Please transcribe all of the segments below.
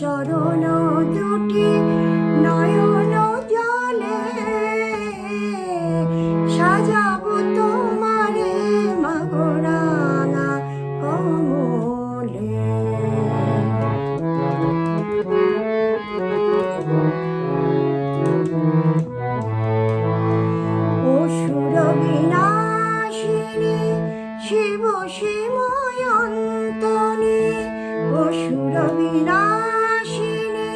চরণ দুটি নয়ন জলে সাজাবো তোমারে মগরাঙা কমলে। অসুর বিনাশিনী শিব শিময়ন্তনী অসুর বিনাশিনী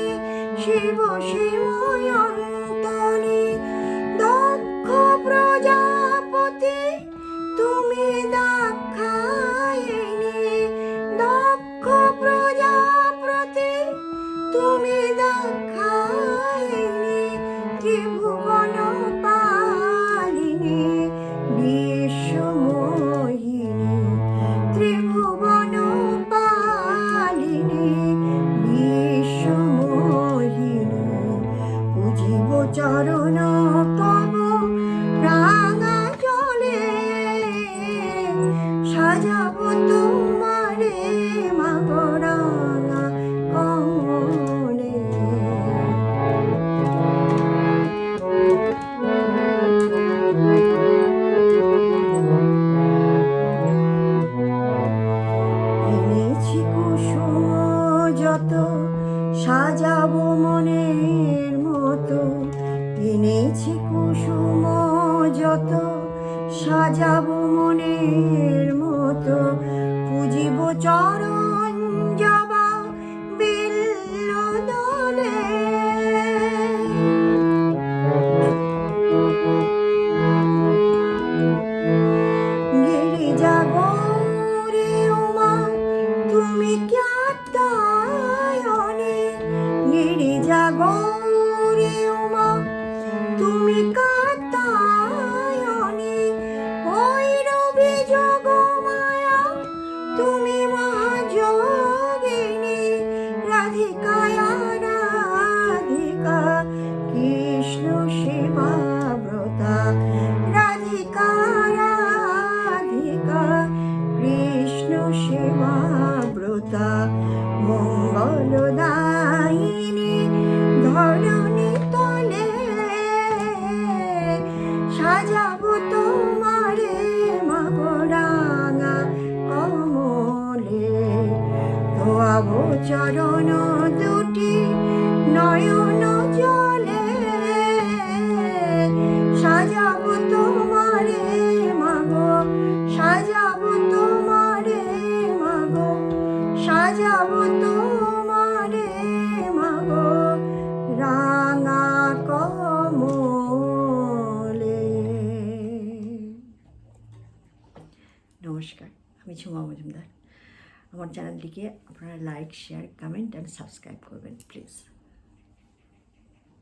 শিব শিময়ন্তনী যত, সাজাবো মনের মতো। এনেছি কুসুম যত, সাজাবো মনের মতো। পুজিব চরণ জবা বিল্ল দলে গিরিজা গৌরী উমা, তুমি ক্যাতায়নে গিরিজা গৌরী উমা, তুমি কাতায়নে ভৈরবী তুমি মহাযোগিনী। রাধিকায়া, রাধিকা, কৃষ্ণ সেবাব্রতা রাধিকা রাধিকা, কৃষ্ণ সেবাব্রতা মঙ্গলদায়িনী চরণ দুটি নয়ন জলে। সাজাবো তোমারে মাগো, সাজাবো তোমারে মাগো, সাজাবো তোমারে মাগো। রাঙা কমলে। নমস্কার, আমি ঝুমা মজুমদার। আমার চ্যানেলটিকে আপনারা like share comment and subscribe করবেন প্লিজ